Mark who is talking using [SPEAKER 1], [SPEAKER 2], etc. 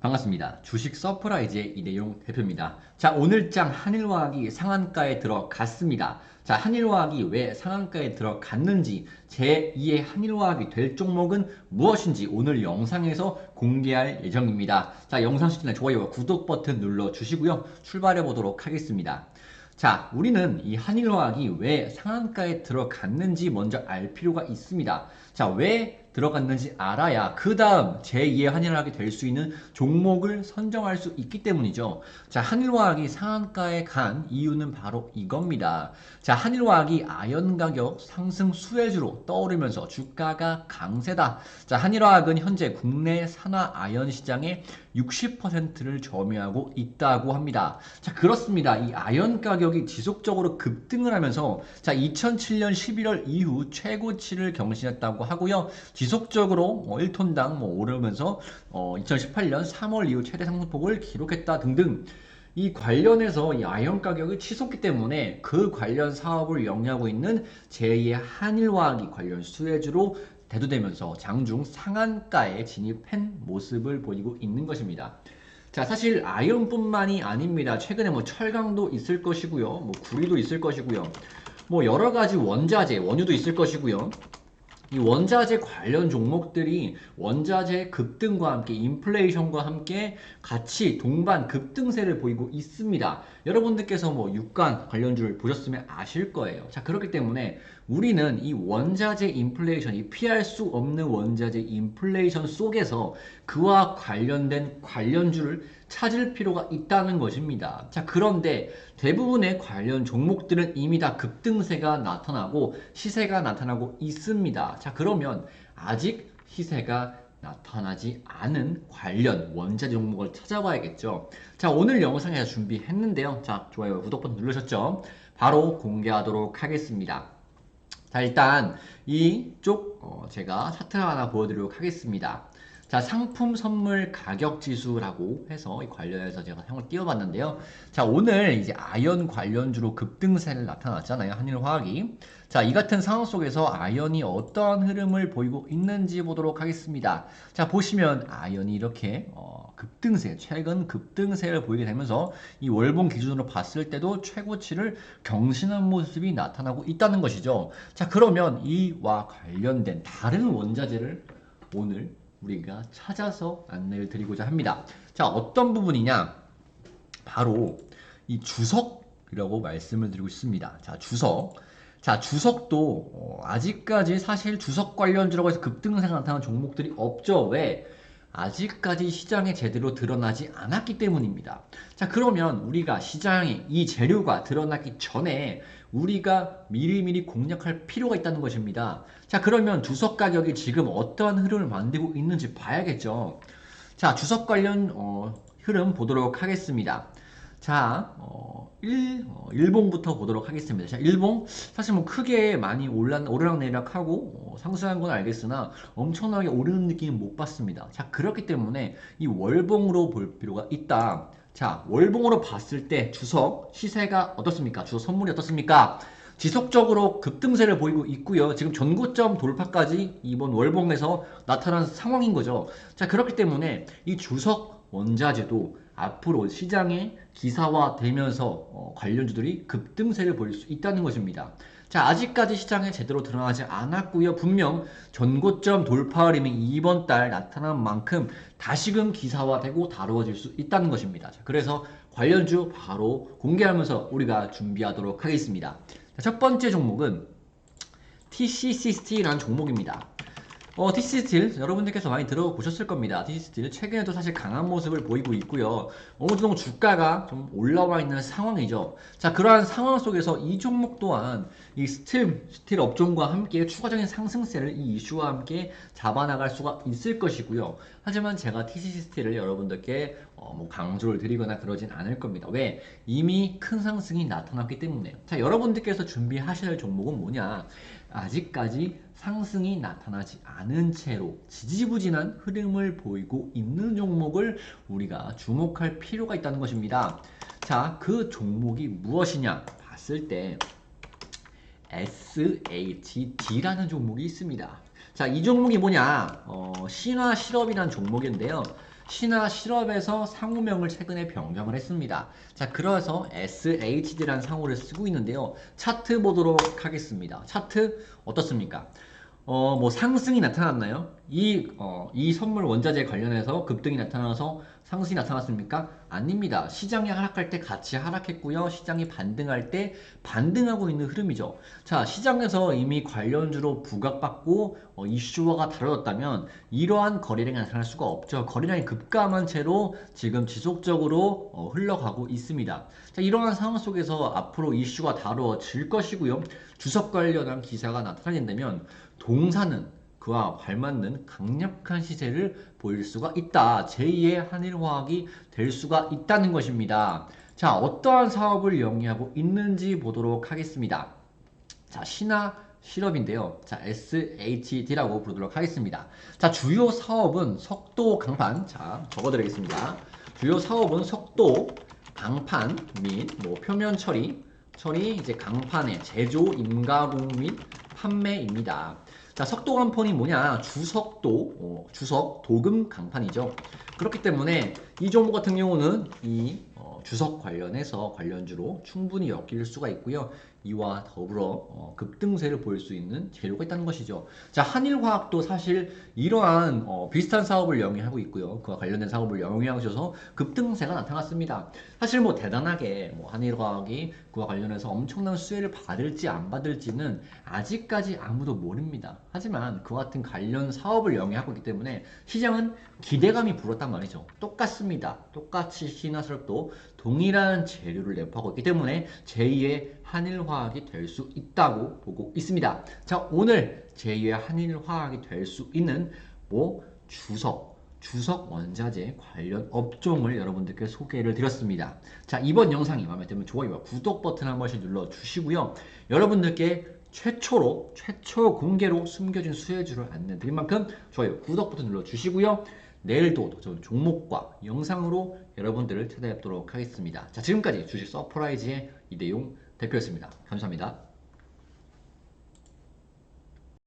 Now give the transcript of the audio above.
[SPEAKER 1] 반갑습니다. 주식 서프라이즈의 이대용 대표입니다. 자, 오늘장 한일화학이 상한가에 들어갔습니다. 자, 한일화학이 왜 상한가에 들어갔는지, 제2의 한일화학이 될 종목은 무엇인지 오늘 영상에서 공개할 예정입니다. 자, 영상 시청자 좋아요와 구독 버튼 눌러 주시고요. 출발해 보도록 하겠습니다. 자, 우리는 이 한일화학이 왜 상한가에 들어갔는지 먼저 알 필요가 있습니다. 자, 왜 들어갔는지 알아야 그 다음 제2의 한일화학이 될 수 있는 종목을 선정할 수 있기 때문이죠. 자, 한일화학이 상한가에 간 이유는 바로 이겁니다. 자, 한일화학이 아연 가격 상승 수혜주로 떠오르면서 주가가 강세다. 자, 한일화학은 현재 국내 산화 아연 시장의 60%를 점유하고 있다고 합니다. 자, 그렇습니다. 이 아연 가격이 지속적으로 급등을 하면서 자, 2007년 11월 이후 최고치를 경신했다고 하고요. 지속적으로 1톤당 뭐 오르면서 어, 2018년 3월 이후 최대 상승폭을 기록했다 등등 이 관련해서 이 아연 가격이 치솟기 때문에 그 관련 사업을 영위하고 있는 제2의 한일화학이 관련 수혜주로 대두되면서 장중 상한가에 진입한 모습을 보이고 있는 것입니다. 자, 사실 아이언뿐만이 아닙니다. 최근에 뭐 철강도 있을 것이고요. 뭐 구리도 있을 것이고요. 뭐 여러 가지 원자재, 원유도 있을 것이고요. 이 원자재 관련 종목들이 원자재 급등과 함께 인플레이션과 함께 같이 동반 급등세를 보이고 있습니다. 여러분들께서 뭐 육간 관련주를 보셨으면 아실 거예요. 자, 그렇기 때문에 우리는 이 원자재 인플레이션 이 피할 수 없는 원자재 인플레이션 속에서 그와 관련된 관련주를 찾을 필요가 있다는 것입니다. 자, 그런데 대부분의 관련 종목들은 이미 다 급등세가 나타나고 시세가 나타나고 있습니다. 자, 그러면 아직 시세가 나타나지 않은 관련 원자재 종목을 찾아봐야겠죠. 자, 오늘 영상에서 준비했는데요. 자, 좋아요, 구독 버튼 누르셨죠? 바로 공개하도록 하겠습니다. 자, 일단 이쪽 어, 제가 차트 하나 보여드리도록 하겠습니다. 자, 상품 선물 가격 지수라고 해서 이 관련해서 제가 형을 띄워봤는데요. 자, 오늘 이제 아연 관련주로 급등세를 나타났잖아요. 한일화학이. 자, 이 같은 상황 속에서 아연이 어떠한 흐름을 보이고 있는지 보도록 하겠습니다. 자, 보시면 아연이 이렇게 어, 급등세, 최근 급등세를 보이게 되면서 이 월봉 기준으로 봤을 때도 최고치를 경신한 모습이 나타나고 있다는 것이죠. 자, 그러면 이와 관련된 다른 원자재를 오늘 우리가 찾아서 안내를 드리고자 합니다. 자, 어떤 부분이냐? 바로 이 주석이라고 말씀을 드리고 있습니다. 자, 주석. 자, 주석도 어, 아직까지 사실 주석 관련주라고 해서 급등세가 나타난 종목들이 없죠. 왜? 아직까지 시장에 제대로 드러나지 않았기 때문입니다. 자, 그러면 우리가 시장에 이 재료가 드러나기 전에 우리가 미리미리 공략할 필요가 있다는 것입니다. 자, 그러면 주석 가격이 지금 어떠한 흐름을 만들고 있는지 봐야겠죠. 자, 주석 관련 어, 흐름 보도록 하겠습니다. 자, 어, 일, 어, 일봉부터 보도록 하겠습니다. 자, 일봉 사실 뭐 크게 많이 올라 오르락내리락하고 어, 상승한 건 알겠으나 엄청나게 오르는 느낌은 못 봤습니다. 자, 그렇기 때문에 이 월봉으로 볼 필요가 있다. 자, 월봉으로 봤을 때 주석 시세가 어떻습니까? 주석 선물이 어떻습니까? 지속적으로 급등세를 보이고 있고요. 지금 전고점 돌파까지 이번 월봉에서 나타난 상황인 거죠. 자, 그렇기 때문에 이 주석 원자재도 앞으로 시장에 기사화되면서 어, 관련주들이 급등세를 보일 수 있다는 것입니다. 자, 아직까지 시장에 제대로 드러나지 않았고요. 분명 전고점 돌파 흐름이 이번 달 나타난 만큼 다시금 기사화되고 다루어질 수 있다는 것입니다. 자, 그래서 관련주 바로 공개하면서 우리가 준비하도록 하겠습니다. 자, 첫 번째 종목은 TCCST라는 종목입니다. 어, TC 스틸 여러분들께서 많이 들어보셨을 겁니다. TC 스틸 최근에도 사실 강한 모습을 보이고 있고요. 어느 정도 주가가 좀 올라와 있는 상황이죠. 자, 그러한 상황 속에서 이 종목 또한 이 스틸 스틸 업종과 함께 추가적인 상승세를 이 이슈와 함께 잡아나갈 수가 있을 것이고요. 하지만 제가 TCC 스틸을 여러분들께 어, 뭐 강조를 드리거나 그러진 않을 겁니다. 왜? 이미 큰 상승이 나타났기 때문에. 자, 여러분들께서 준비하셔야 할 종목은 뭐냐? 아직까지 상승이 나타나지 않은 채로 지지부진한 흐름을 보이고 있는 종목을 우리가 주목할 필요가 있다는 것입니다. 자, 그 종목이 무엇이냐 봤을 때 SHD라는 종목이 있습니다. 자, 이 종목이 뭐냐? 어, 신화 실업이라는 종목인데요. 신화 실업에서 상호명을 최근에 변경을 했습니다. 자, 그래서 SHD라는 상호를 쓰고 있는데요. 차트 보도록 하겠습니다. 차트 어떻습니까? 어, 뭐 상승이 나타났나요? 이, 어, 이 선물 원자재 관련해서 급등이 나타나서 상승이 나타났습니까? 아닙니다. 시장이 하락할 때 같이 하락했고요. 시장이 반등할 때 반등하고 있는 흐름이죠. 자, 시장에서 이미 관련주로 부각받고 어, 이슈화가 다뤄졌다면 이러한 거래량이 나타날 수가 없죠. 거래량이 급감한 채로 지금 지속적으로 어, 흘러가고 있습니다. 자, 이러한 상황 속에서 앞으로 이슈가 다뤄질 것이고요. 주석 관련한 기사가 나타난다면 동사는 그와 발맞는 강력한 시세를 보일 수가 있다. 제2의 한일화학이 될 수가 있다는 것입니다. 자, 어떠한 사업을 영위하고 있는지 보도록 하겠습니다. 자, 신화 실업인데요. 자, SHD라고 부르도록 하겠습니다. 자, 주요 사업은 석도 강판. 자, 적어드리겠습니다. 주요 사업은 석도, 강판 및 뭐 표면 처리, 처리 이제 강판의 제조, 임가공 및 판매입니다. 자, 석도 강판이 뭐냐? 주석도, 어, 주석 도금 강판이죠. 그렇기 때문에 이 종목 같은 경우는 이 어, 주석 관련해서 관련주로 충분히 엮일 수가 있고요. 이와 더불어 어, 급등세를 보일 수 있는 재료가 있다는 것이죠. 자, 한일화학도 사실 이러한 어, 비슷한 사업을 영위하고 있고요. 그와 관련된 사업을 영위하셔서 급등세가 나타났습니다. 사실 뭐 대단하게 뭐 한일화학이 그와 관련해서 엄청난 수혜를 받을지 안 받을지는 아직까지 아무도 모릅니다. 하지만 그와 같은 관련 사업을 영위하고 있기 때문에 시장은 기대감이 불었단 말이죠. 똑같습니다. 똑같이 신화설도 동일한 재료를 내포하고 있기 때문에 제2의 한일화학이 될 수 있다고 보고 있습니다. 자, 오늘 제2의 한일화학이 될 수 있는 뭐 주석, 주석 원자재 관련 업종을 여러분들께 소개를 드렸습니다. 자, 이번 영상이 마음에 들면 좋아요와 구독 버튼 한 번씩 눌러 주시고요. 여러분들께 최초로 최초 공개로 숨겨진 수혜주를 안내 드린 만큼 좋아요, 구독 버튼 눌러 주시고요. 내일도 더 좋은 종목과 영상으로 여러분들을 찾아뵙도록 하겠습니다. 자, 지금까지 주식 서프라이즈의 이대용 대표였습니다. 감사합니다.